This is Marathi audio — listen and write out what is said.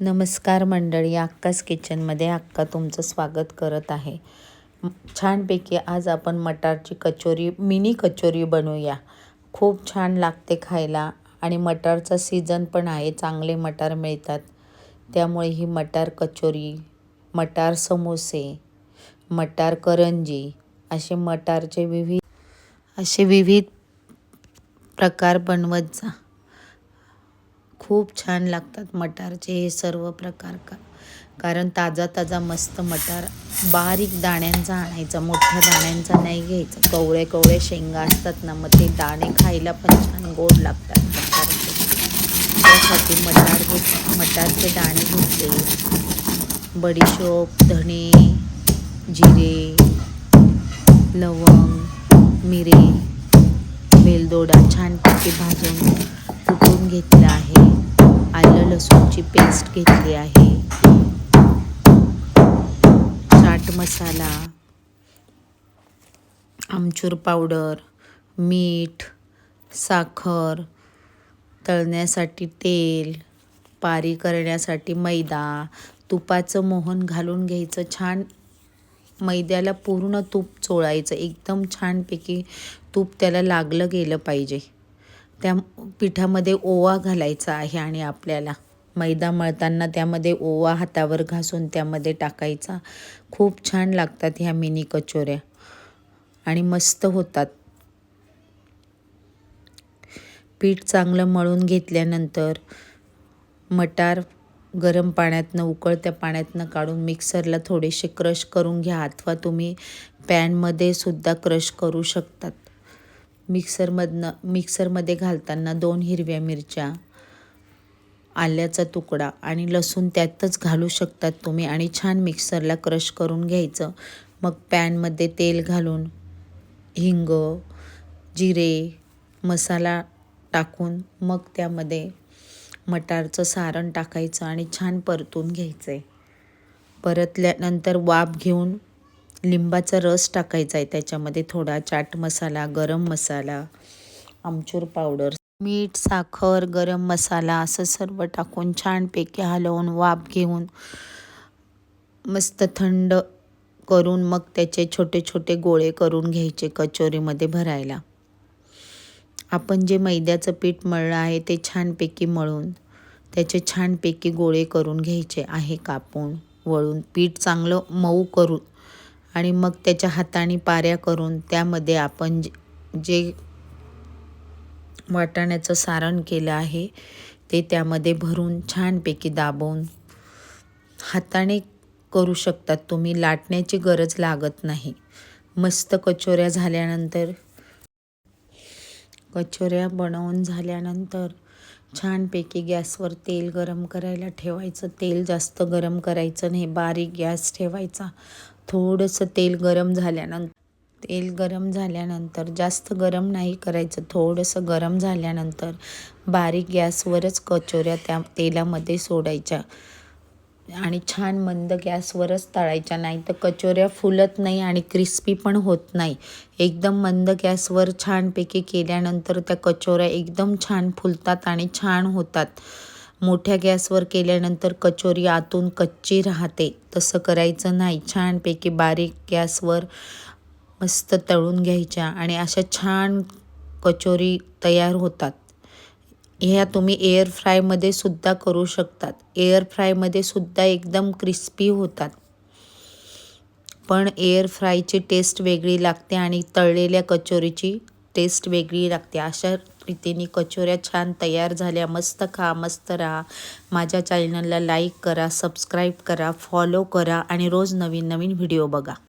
नमस्कार मंडळी अक्काच किचनमध्ये अक्का तुमचं स्वागत करत आहे. छानपैकी आज आपण मटारची कचोरी मिनी कचोरी बनवूया. खूप छान लागते खायला आणि मटारचा सीझन पण आहे चांगले मटार मिळतात. त्यामुळे ही मटार कचोरी मटार समोसे मटार करंजी असे मटारचे विविध असे विविध प्रकार बनवत जा. खूप छान लागतात मटारचे हे सर्व प्रकार का कारण ताजा ताजा मस्त मटार बारीक दाण्यांचा आणायचा मोठ्या दाण्यांचा नाही घ्यायचा. कवळे कवळे शेंगा असतात ना मग ते दाणे खायला पण छान गोड लागतात मटारचे. त्यासाठी मटार घेत मटारचे दाणे घेतले. बडीशोप धणे जिरे लवंग मिरे वेलदोडा छानपैकी भाजून कुटून घेतला आहे. लसूणची पेस्ट घेतली आहे. चाट मसाला आमचूर पावडर मीठ साखर तळण्यासाठी तेल पारी करण्यासाठी मैदा तुपाचं मोहन घालून घ्यायचं छान. मैद्याला पूर्ण तूप चोळायचं एकदम छानपैकी तूप त्याला लागलं गेलं पाहिजे. त्या पिठामध्ये ओवा घालायचा आहे आणि आपल्याला. मैदा मळताना त्यामध्ये ओवा हातावर घासून त्यामध्ये टाकायचा. खूप छान लागतात ह्या मिनी कचोऱ्या. आणि मस्त होतात. पीठ चांगलं मळून घेतल्यानंतर मटार गरम पाण्यातनं उकळत्या पाण्यातनं काढून मिक्सरला थोडेसे क्रश करून घ्या अथवा तुम्ही पॅनमध्ये सुद्धा क्रश करू शकतात. मिक्सरमधनं मिक्सरमध्ये घालताना दोन हिरव्या मिरच्या आल्याचा तुकडा आणि लसूण त्यातच घालू शकतात तुम्ही आणि छान मिक्सरला क्रश करून घ्यायचं. मग पॅनमध्ये तेल घालून हिंग जिरे मसाला टाकून मग त्यामध्ये मटारचं सारण टाकायचं आणि छान परतून घ्यायचं. आहे परतल्यानंतर वाफ घेऊन लिंबाचा रस टाकायचा आहे त्याच्यामध्ये थोडा चाट मसाला गरम मसाला आमचूर पावडर मीठ साखर गरम मसाला असं सर्व टाकून छानपैकी हलवून वाफ घेऊन मस्त थंड करून मग त्याचे छोटे छोटे गोळे करून घ्यायचे कचोरीमध्ये भरायला. आपण जे मैद्याचं पीठ मळलं आहे ते छानपैकी मळून त्याचे छानपैकी गोळे करून घ्यायचे आहे कापून वळून पीठ चांगलं मऊ करून आणि मग त्याच्या हाताने पाऱ्या करून त्यामध्ये आपण जे वाटाण्याचं सारण केलं आहे. ते त्यामध्ये भरून छानपैकी दाबवून हाताने करू शकतात. तुम्ही लाटण्याची गरज लागत नाही. मस्त कचोऱ्या झाल्यानंतर कचोऱ्या बनवून झाल्यानंतर छानपैकी गॅसवर तेल गरम करायला ठेवायचं. तेल जास्त गरम करायचं नाही. बारीक गॅस ठेवायचा. थोडंसं तेल गरम झाल्यानंतर तेल गरम झाल्यानंतर जास्त गरम नाही करायचं थोडंसं गरम झाल्यानंतर बारीक गॅसवरच कचोऱ्या त्या तेलामध्ये सोडायच्या आणि छान मंद गॅसवरच तळायच्या. नाही तर कचोऱ्या फुलत नाही आणि क्रिस्पी पण होत नाही. एकदम मंद गॅसवर छानपैकी केल्यानंतर त्या कचोऱ्या एकदम छान फुलतात आणि छान होतात. मोठ्या गॅसवर केल्यानंतर कचोरी आतून कच्ची राहते. तसं करायचं नाही. छानपैकी बारीक गॅसवर मस्त तळून घ्यायच्या आणि अशा छान कचोरी तयार होतात. ह्या तुम्ही एअर फ्रायमध्ये सुद्धा करू शकतात. एअर फ्रायमध्ये सुद्धा एकदम क्रिस्पी होतात. पण एअर फ्रायची टेस्ट वेगळी लागते आणि तळलेल्या कचोरीची टेस्ट वेगळी लागते. अशा रीतीने कचोऱ्या छान तयार झाल्या. मस्त खा मस्त राहा. माझ्या चॅनलला लाईक करा सबस्क्राईब करा फॉलो करा आणि रोज नवीन नवीन व्हिडिओ बघा.